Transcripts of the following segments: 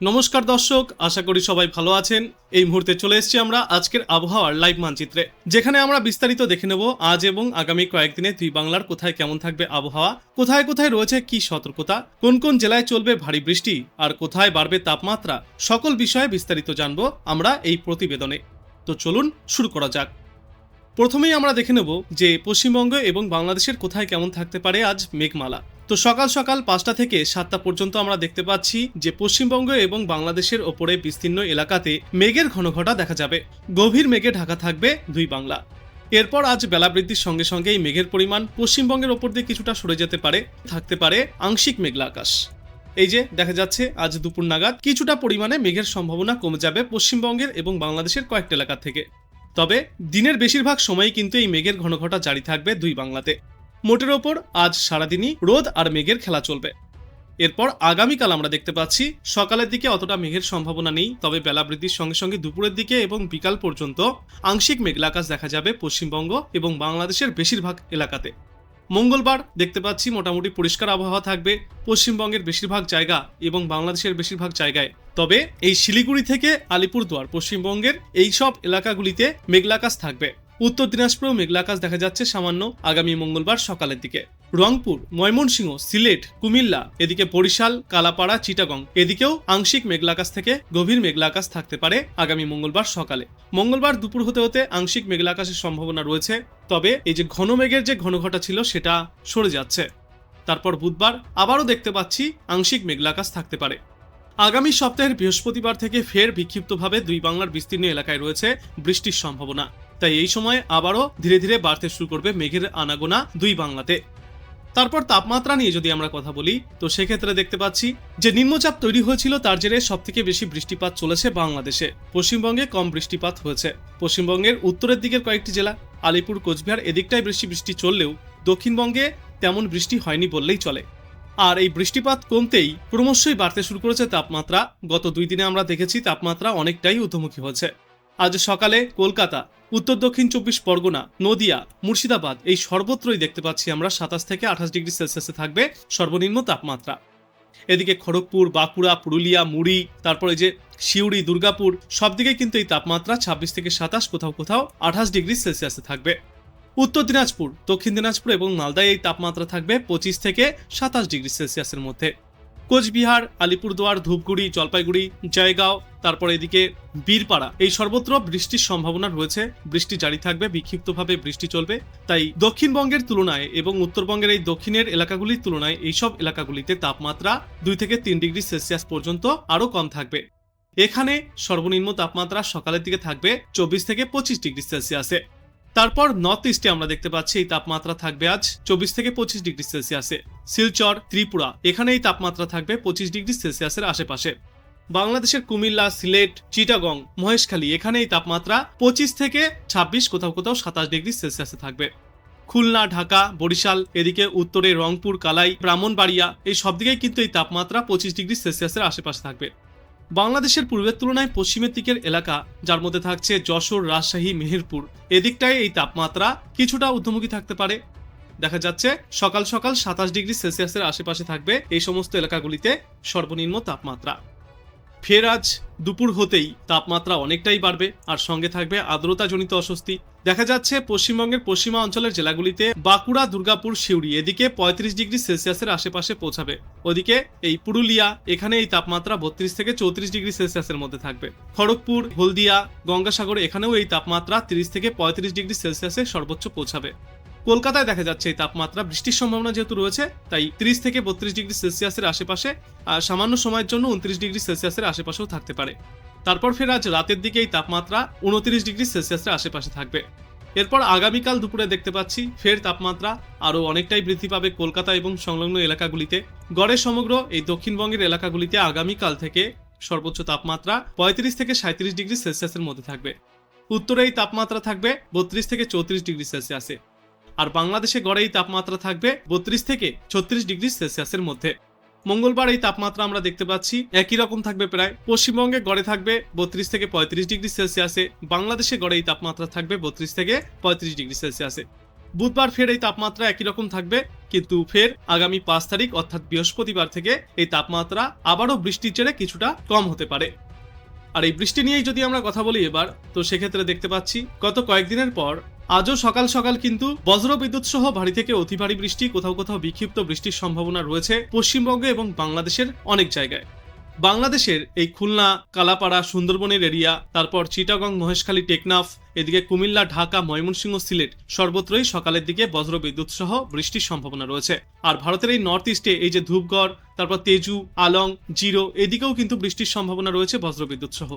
নমস্কার দর্শক, আশা করি সবাই ভালো আছেন। এই মুহূর্তে চলে এসেছি আমরা আজকের আবহাওয়ার লাইভ মানচিত্রে। যেখানে আমরা বিস্তারিত দেখে নেব আজ এবং আগামী কয়েকদিনে দুই বাংলার কোথায় কেমন থাকবে আবহাওয়া, কোথায় কোথায় রয়েছে কি সতর্কতা, কোন কোন জেলায় চলবে ভারী বৃষ্টি, আর কোথায় বাড়বে তাপমাত্রা, সকল বিষয়ে বিস্তারিত জানব আমরা এই প্রতিবেদনে। তো চলুন শুরু করা যাক। প্রথমেই আমরা দেখে নেব যে পশ্চিমবঙ্গ এবং বাংলাদেশের কোথায় কেমন থাকতে পারে আজ মেঘমালা। তো সকাল সকাল পাঁচটা থেকে সাতটা পর্যন্ত আমরা দেখতে পাচ্ছি যে পশ্চিমবঙ্গ এবং বাংলাদেশের ওপরে বিস্তীর্ণ এলাকাতে মেঘের ঘনঘটা দেখা যাবে। গভীর মেঘে ঢাকা থাকবে দুই বাংলা। এরপর আজ বেলা বৃদ্ধির সঙ্গে সঙ্গে এই মেঘের পরিমাণ পশ্চিমবঙ্গের ওপর দিয়ে কিছুটা সরে যেতে পারে, থাকতে পারে আংশিক মেঘলা আকাশ। এই যে দেখা যাচ্ছে, আজ দুপুর নাগাদ কিছুটা পরিমাণে মেঘের সম্ভাবনা কমে যাবে পশ্চিমবঙ্গের এবং বাংলাদেশের কয়েকটা এলাকা থেকে। তবে দিনের বেশিরভাগ সময়ই কিন্তু এই মেঘের ঘনঘটা জারি থাকবে দুই বাংলাতে। মোটের ওপর আজ সারাদিনই রোদ আর মেঘের খেলা চলবে। এরপর আগামীকাল আমরা দেখতে পাচ্ছি সকালের দিকে অতটা মেঘের সম্ভাবনা নেই, তবে বেলা বৃদ্ধির সঙ্গে সঙ্গে দুপুরের দিকে এবং বিকাল পর্যন্ত আংশিক মেঘলাকাশ দেখা যাবে পশ্চিমবঙ্গ এবং বাংলাদেশের বেশিরভাগ এলাকাতে। মঙ্গলবার দেখতে পাচ্ছি মোটামুটি পরিষ্কার আবহাওয়া থাকবে পশ্চিমবঙ্গের বেশিরভাগ জায়গা এবং বাংলাদেশের বেশিরভাগ জায়গায়। তবে এই শিলিগুড়ি থেকে আলিপুরদুয়ার পশ্চিমবঙ্গের এই সব এলাকাগুলিতে মেঘলাকাশ থাকবে। উত্তর দিনাজপুরেও মেঘলাকাশ দেখা যাচ্ছে সামান্য আগামী মঙ্গলবার সকালের দিকে। রংপুর, ময়মনসিংহ, সিলেট, কুমিল্লা, এদিকে বরিশাল, কালাপাড়া, চিটাগং, এদিকেও আংশিক মেঘলাকাশ থেকে গভীর মেঘলাকাশ থাকতে পারে আগামী মঙ্গলবার সকালে। মঙ্গলবার দুপুর হতে হতে আংশিক মেঘলাকাশের সম্ভাবনা রয়েছে, তবে এই যে ঘন মেঘের যে ঘনঘটা ছিল সেটা সরে যাচ্ছে। তারপর বুধবার আবারও দেখতে পাচ্ছি আংশিক মেঘলাকাশ থাকতে পারে। আগামী সপ্তাহের বৃহস্পতিবার থেকে ফের বিক্ষিপ্তভাবে দুই বাংলার বিস্তীর্ণ এলাকায় রয়েছে বৃষ্টির সম্ভাবনা। তাই এই সময় আবারও ধীরে ধীরে বাড়তে শুরু করবে মেঘের আনাগোনা দুই বাংলাতে। তারপর তাপমাত্রা নিয়ে যদি আমরা কথা বলি, তো সেক্ষেত্রে দেখতে পাচ্ছি যে নিম্নচাপ তৈরি হয়েছিল তার জেরে সব থেকে বেশি বৃষ্টিপাত চলেছে বাংলাদেশে। পশ্চিমবঙ্গে কম বৃষ্টিপাত হয়েছে। পশ্চিমবঙ্গের উত্তরের দিকের কয়েকটি জেলা, আলিপুর, কোচবিহার এদিকটাই বেশি বৃষ্টি চললেও দক্ষিণবঙ্গে তেমন বৃষ্টি হয়নি বললেই চলে। আর এই বৃষ্টিপাত কমতেই ক্রমশই বাড়তে শুরু করেছে তাপমাত্রা। গত দুই দিনে আমরা দেখেছি তাপমাত্রা অনেকটাই ঊর্ধ্বমুখী হয়েছে। আজ সকালে কলকাতা, উত্তর দক্ষিণ চব্বিশ পরগনা, নদিয়া, মুর্শিদাবাদ এই সর্বত্রই দেখতে পাচ্ছি আমরা সাতাশ থেকে আঠাশ ডিগ্রি সেলসিয়াসে থাকবে সর্বনিম্ন তাপমাত্রা। এদিকে খড়গপুর, বাঁকুড়া, পুরুলিয়া, মুড়ি, তারপরে যে শিউড়ি দুর্গাপুর, সব দিকে কিন্তু এই তাপমাত্রা ছাব্বিশ থেকে সাতাশ কোথাও কোথাও আঠাশ ডিগ্রি সেলসিয়াসে থাকবে। উত্তর দিনাজপুর, দক্ষিণ দিনাজপুর এবং মালদায় এই তাপমাত্রা থাকবে পঁচিশ থেকে সাতাশ ডিগ্রি সেলসিয়াসের মধ্যে। কোচবিহার, আলিপুরদুয়ার, ধূপগুড়ি, জলপাইগুড়ি, জয়গাঁও তারপর এদিকে বীরপাড়া। এই সর্বত্র বৃষ্টির সম্ভাবনা রয়েছে। বৃষ্টি জারি থাকবে, বিক্ষিপ্তভাবে বৃষ্টি চলবে। তাই দক্ষিণবঙ্গের তুলনায় এবং উত্তরবঙ্গের এই দক্ষিণের এলাকাগুলির তুলনায় এইসব এলাকাগুলিতে তাপমাত্রা দুই থেকে তিন ডিগ্রি সেলসিয়াস পর্যন্ত আরও কম থাকবে। এখানে সর্বনিম্ন তাপমাত্রা সকালের দিকে থাকবে চব্বিশ থেকে পঁচিশ ডিগ্রি সেলসিয়াসে। তারপর নর্থ ইস্টে আমরা দেখতে পাচ্ছি এই তাপমাত্রা থাকবে আজ চব্বিশ থেকে পঁচিশ ডিগ্রি সেলসিয়াসে। শিলচর, ত্রিপুরা, এখানে এই তাপমাত্রা থাকবে পঁচিশ ডিগ্রি সেলসিয়াসের আশেপাশে। বাংলাদেশের কুমিল্লা, সিলেট, চিটাগং, মহেশখালী এখানে এই তাপমাত্রা পঁচিশ থেকে ছাব্বিশ, কোথাও কোথাও সাতাশ ডিগ্রি সেলসিয়াসে থাকবে। খুলনা, ঢাকা, বরিশাল, এদিকে উত্তরে রংপুর, কালাই, ব্রাহ্মণবাড়িয়া, এই সব দিকেই কিন্তু এই তাপমাত্রা পঁচিশ ডিগ্রি সেলসিয়াসের আশেপাশে থাকবে। বাংলাদেশের পূর্বের তুলনায় পশ্চিমের দিকের এলাকা, যার মধ্যে থাকছে যশোর, রাজশাহী, মেহেরপুর, এদিকটায় এই তাপমাত্রা কিছুটা ঊর্ধ্বমুখী থাকতে পারে। দেখা যাচ্ছে সকাল সকাল সাতাশ ডিগ্রি সেলসিয়াসের আশেপাশে থাকবে এই সমস্ত এলাকাগুলিতে সর্বনিম্ন তাপমাত্রা। ফের আজ দুপুর হতেই তাপমাত্রা অনেকটাই বাড়বে, আর সঙ্গে থাকবে আর্দ্রতাজনিত অস্বস্তি। দেখা যাচ্ছে পশ্চিমবঙ্গের পশ্চিমা অঞ্চলের জেলাগুলিতে বাঁকুড়া, দুর্গাপুর, সিউড়ি এদিকে পঁয়ত্রিশ ডিগ্রি সেলসিয়াসের আশেপাশে পৌঁছাবে। ওদিকে এই পুরুলিয়া, এখানে এই তাপমাত্রা বত্রিশ থেকে চৌত্রিশ ডিগ্রি সেলসিয়াসের মধ্যে থাকবে। খড়গপুর, হলদিয়া, গঙ্গাসাগর, এখানেও এই তাপমাত্রা তিরিশ থেকে পঁয়ত্রিশ ডিগ্রি সেলসিয়াসে সর্বোচ্চ পৌঁছাবে। কলকাতায় দেখা যাচ্ছে এই তাপমাত্রা। বৃষ্টির সম্ভাবনা যেহেতু রয়েছে, তাই তিরিশ থেকে বত্রিশ ডিগ্রি সেলসিয়াসের আশেপাশে, আর সামান্য সময়ের জন্য উনত্রিশ ডিগ্রি সেলসিয়াসের আশেপাশেও থাকতে পারে। তারপর ফের আজ রাতের দিকে এই তাপমাত্রা উনত্রিশ ডিগ্রি সেলসিয়াসের আশেপাশে থাকবে। এরপর আগামীকাল দুপুরে দেখতে পাচ্ছি ফের তাপমাত্রা আরও অনেকটাই বৃদ্ধি পাবে কলকাতা এবং সংলগ্ন এলাকাগুলিতে। গড়ে সমগ্র এই দক্ষিণবঙ্গের এলাকাগুলিতে আগামীকাল থেকে সর্বোচ্চ তাপমাত্রা পঁয়ত্রিশ থেকে সাঁত্রিশ ডিগ্রি সেলসিয়াসের মধ্যে থাকবে। উত্তরে এই তাপমাত্রা থাকবে বত্রিশ থেকে চৌত্রিশ ডিগ্রি সেলসিয়াসে। আর বাংলাদেশে গড়ে এই তাপমাত্রা থাকবে বত্রিশ থেকে ছত্রিশ ডিগ্রি সেলসিয়াসের মধ্যে। মঙ্গলবার এই তাপমাত্রা আমরা দেখতে পাচ্ছি একই রকম থাকবে প্রায়। পশ্চিমবঙ্গে গড়ে থাকবে বত্রিশ থেকে পঁয়ত্রিশ ডিগ্রি সেলসিয়াসে। বাংলাদেশে গড়ে এই তাপমাত্রা থাকবে বত্রিশ থেকে পঁয়ত্রিশ ডিগ্রি সেলসিয়াসে। বুধবার ফের এই তাপমাত্রা একই রকম থাকবে, কিন্তু ফের আগামী পাঁচ তারিখ, অর্থাৎ বৃহস্পতিবার থেকে এই তাপমাত্রা আবারও বৃষ্টির জেরে কিছুটা কম হতে পারে। আর এই বৃষ্টি নিয়েই যদি আমরা কথা বলি এবার, তো সেক্ষেত্রে দেখতে পাচ্ছি গত কয়েকদিনের পর আজও সকাল সকাল কিন্তু বজ্র বিদ্যুৎ সহ ভারী থেকে অতি ভারী বৃষ্টি, কোথাও কোথাও বিক্ষিপ্ত বৃষ্টির সম্ভাবনা রয়েছে পশ্চিমবঙ্গে এবং বাংলাদেশের অনেক জায়গায়। বাংলাদেশের এই খুলনা, কালাপাড়া, সুন্দরবনের এরিয়া, তারপর চিটাগং, মহেশখালী, টেকনাফ, এদিকে কুমিল্লা, ঢাকা, ময়মনসিংহ, সিলেট, সর্বত্রই সকালের দিকে বজ্র বিদ্যুৎ সহ বৃষ্টির সম্ভাবনা রয়েছে। আর ভারতের এই নর্থ ইস্টে এই যে ধূপগড়, তারপর তেজু, আলং, জিরো, এদিকেও কিন্তু বৃষ্টির সম্ভাবনা রয়েছে বজ্র বিদ্যুৎ সহ।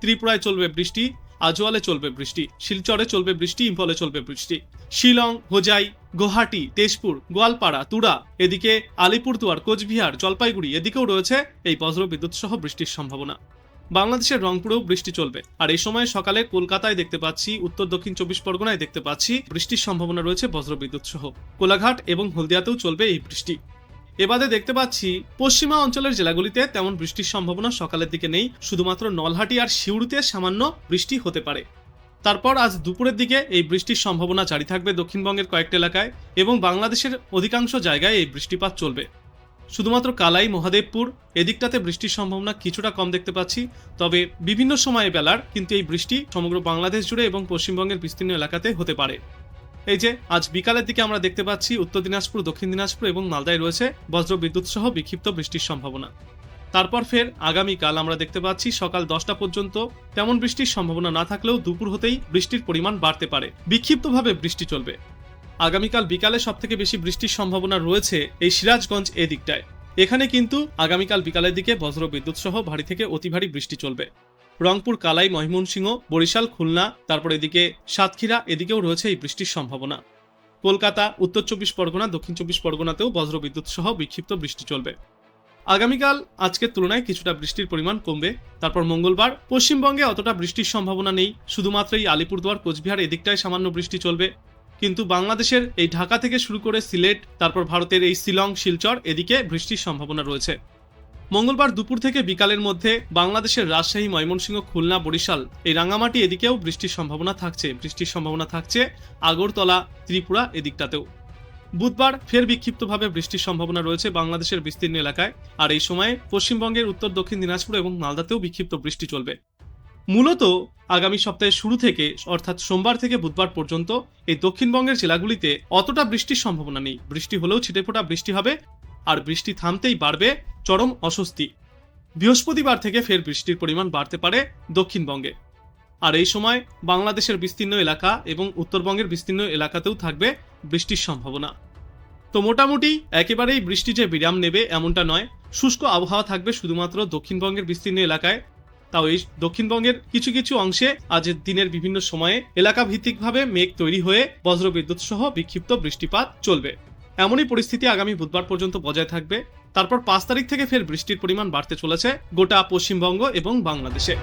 ত্রিপুরায় চলবে বৃষ্টি আজওয়ালে চলবে বৃষ্টি, শিলচরে চলবে বৃষ্টি, ইম্ফলে চলবে বৃষ্টি। শিলং, হোজাই, গুয়াহাটি, তেজপুর, গোয়ালপাড়া, তুরা, এদিকে আলিপুরদুয়ার, কোচবিহার, জলপাইগুড়ি, এদিকেও রয়েছে এই বজ্র বিদ্যুৎ সহ বৃষ্টির সম্ভাবনা। বাংলাদেশের রংপুরেও বৃষ্টি চলবে। আর এই সময় সকালে কলকাতায় দেখতে পাচ্ছি, উত্তর দক্ষিণ চব্বিশ পরগনায় দেখতে পাচ্ছি বৃষ্টির সম্ভাবনা রয়েছে বজ্র বিদ্যুৎ সহ। কোলাঘাট এবং হলদিয়াতেও চলবে এই বৃষ্টি। এবারে দেখতে পাচ্ছি, পশ্চিমা অঞ্চলের জেলাগুলিতে তেমন বৃষ্টির সম্ভাবনা সকালের দিকে নেই, শুধুমাত্র নলহাটি আর শিউড়িতে সামান্য বৃষ্টি হতে পারে। তারপর আজ দুপুরের দিকে এই বৃষ্টির সম্ভাবনা জারি থাকবে দক্ষিণবঙ্গের কয়েকটি এলাকায় এবং বাংলাদেশের অধিকাংশ জায়গায় এই বৃষ্টিপাত চলবে। শুধুমাত্র কালাই, মহাদেবপুর, এদিকটাতে বৃষ্টির সম্ভাবনা কিছুটা কম দেখতে পাচ্ছি, তবে বিভিন্ন সময়ে বেলার কিন্তু এই বৃষ্টি সমগ্র বাংলাদেশ জুড়ে এবং পশ্চিমবঙ্গের বিস্তীর্ণ এলাকাতে হতে পারে। এই যে, আজ বিকালের দিকে আমরা দেখতে পাচ্ছি উত্তর দিনাজপুর, দক্ষিণ দিনাজপুর এবং মালদায় রয়েছে বজ্র বিদ্যুৎ সহ বিক্ষিপ্ত বৃষ্টির সম্ভাবনা। তারপর ফের আগামীকাল আমরা দেখতে পাচ্ছি সকাল দশটা পর্যন্ত তেমন বৃষ্টির সম্ভাবনা না থাকলেও দুপুর হতেই বৃষ্টির পরিমাণ বাড়তে পারে। বিক্ষিপ্তভাবে বৃষ্টি চলবে। আগামীকাল বিকালে সব থেকে বেশি বৃষ্টির সম্ভাবনা রয়েছে এই সিরাজগঞ্জ এদিকটায়। এখানে কিন্তু আগামীকাল বিকালের দিকে বজ্র বিদ্যুৎ সহ ভারী থেকে অতি ভারী বৃষ্টি চলবে। রংপুর, কালাই, ময়মনসিংহ, বরিশাল, খুলনা, তারপর এদিকে সাতক্ষীরা, এদিকেও রয়েছে এই বৃষ্টির সম্ভাবনা। কলকাতা, উত্তর চব্বিশ পরগনা, দক্ষিণ চব্বিশ পরগনাতেও বজ্র বিদ্যুৎ সহ বিক্ষিপ্ত বৃষ্টি চলবে। আগামীকাল আজকের তুলনায় কিছুটা বৃষ্টির পরিমাণ কমবে। তারপর মঙ্গলবার পশ্চিমবঙ্গে অতটা বৃষ্টির সম্ভাবনা নেই। শুধুমাত্র এই আলিপুরদুয়ার, কোচবিহার এদিকটায় সামান্য বৃষ্টি চলবে। কিন্তু বাংলাদেশের এই ঢাকা থেকে শুরু করে সিলেট, তারপর ভারতের এই শিলং, শিলচর এদিকে বৃষ্টির সম্ভাবনা রয়েছে। মঙ্গলবার দুপুর থেকে বিকালের মধ্যে বাংলাদেশের রাজশাহী, ময়মনসিংহ, খুলনা, বরিশাল এই রাঙামাটি এদিকেও বৃষ্টির সম্ভাবনা থাকছে। বৃষ্টির সম্ভাবনা থাকছে আগরতলা, ত্রিপুরা এদিকটাতেও। বুধবার ফের বিক্ষিপ্তভাবে বৃষ্টির সম্ভাবনা রয়েছে বাংলাদেশের বিস্তীর্ণ এলাকায়। আর এই সময়ে পশ্চিমবঙ্গের উত্তর, দক্ষিণ দিনাজপুর এবং মালদাতেও বিক্ষিপ্ত বৃষ্টি চলবে। মূলত আগামী সপ্তাহের শুরু থেকে, অর্থাৎ সোমবার থেকে বুধবার পর্যন্ত এই দক্ষিণবঙ্গের জেলাগুলিতে অতটা বৃষ্টির সম্ভাবনা নেই। বৃষ্টি হলেও ছিটেফোঁটা বৃষ্টি হবে। আর বৃষ্টি থামতেই বাড়বে চরম অস্বস্তি। বৃহস্পতিবার থেকে ফের বৃষ্টির পরিমাণ বাড়তে পারে দক্ষিণবঙ্গে। আর এই সময় বাংলাদেশের বিস্তীর্ণ এলাকা এবং উত্তরবঙ্গের বিস্তীর্ণ এলাকাতেও থাকবে বৃষ্টির সম্ভাবনা। তো মোটামুটি একেবারেই বৃষ্টি যে বিরাম নেবে এমনটা নয়। শুষ্ক আবহাওয়া থাকবে শুধুমাত্র দক্ষিণবঙ্গের বিস্তীর্ণ এলাকায়। তাও এই দক্ষিণবঙ্গের কিছু কিছু অংশে আজের দিনের বিভিন্ন সময়ে এলাকা ভিত্তিকভাবে মেঘ তৈরি হয়ে বজ্রবিদ্যুৎ সহ বিক্ষিপ্ত বৃষ্টিপাত চলবে। এমনই পরিস্থিতি আগামী বুধবার পর্যন্ত বজায় থাকবে। তারপর পাঁচ তারিখ থেকে ফের বৃষ্টির পরিমাণ বাড়তে চলেছে গোটা পশ্চিমবঙ্গ এবং বাংলাদেশে।